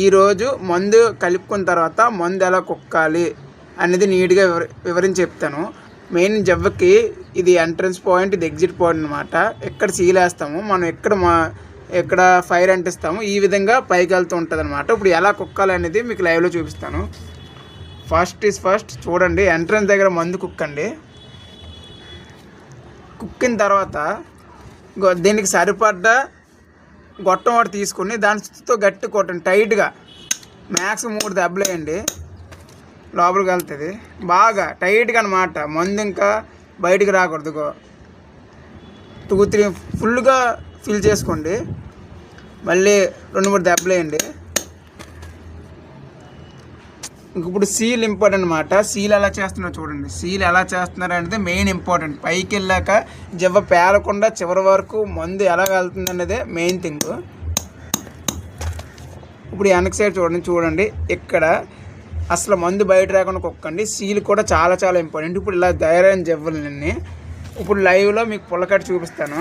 ఈరోజు మందు కలుపుకున్న తర్వాత మందు ఎలా కుక్కాలి అనేది నీట్గా వివరి వివరించి చెప్తాను. మెయిన్ జవ్వకి ఇది ఎంట్రన్స్ పాయింట్ ఇది ఎగ్జిట్ పాయింట్ అనమాట ఎక్కడ సీల్ వేస్తాము మనం ఎక్కడ మా ఎక్కడ ఫైర్ అంటిస్తాము ఈ విధంగా పైకి వెళ్తూ ఉంటుంది అనమాట ఇప్పుడు ఎలా కుక్కాలి అనేది మీకు లైవ్లో చూపిస్తాను. ఫస్ట్ ఇస్ ఫస్ట్ చూడండి ఎంట్రన్స్ దగ్గర మందు కుక్కండి. కుక్కిన తర్వాత దీనికి సరిపడ్డ గొట్టం ఒకటి తీసుకుని దానితో గట్టి కొట్టండి. టైట్గా. మ్యాక్స్ మూడు దెబ్బలు వేయండి. లోపలికి వెళ్తుంది. బాగా టైట్గా అనమాట మందు ఇంకా బయటికి రాకూడదు గో టూ త్రీ ఫుల్గా ఫిల్ చేసుకోండి. మళ్ళీ రెండు మూడు దెబ్బలు వేయండి. ఇప్పుడు సీల్ ఇంపార్టెంట్ అనమాట సీల్ ఎలా చేస్తున్నారో చూడండి. సీల్ ఎలా చేస్తున్నారు అనేది మెయిన్ ఇంపార్టెంట్ పైకి వెళ్ళాక జవ్వ పేలకుండా చివరి వరకు మందు ఎలా వెళ్తుంది అనేది మెయిన్ థింగ్ ఇప్పుడు వెనక సైడ్ చూడండి చూడండి. ఇక్కడ అసలు మందు బయట రాకుండా కుక్కండి. సీల్ కూడా చాలా చాలా ఇంపార్టెంట్ ఇప్పుడు ఇలా ధైర్యం జవ్వలన్నీ ఇప్పుడు లైవ్లో మీకు పుల్లకట్టు చూపిస్తాను.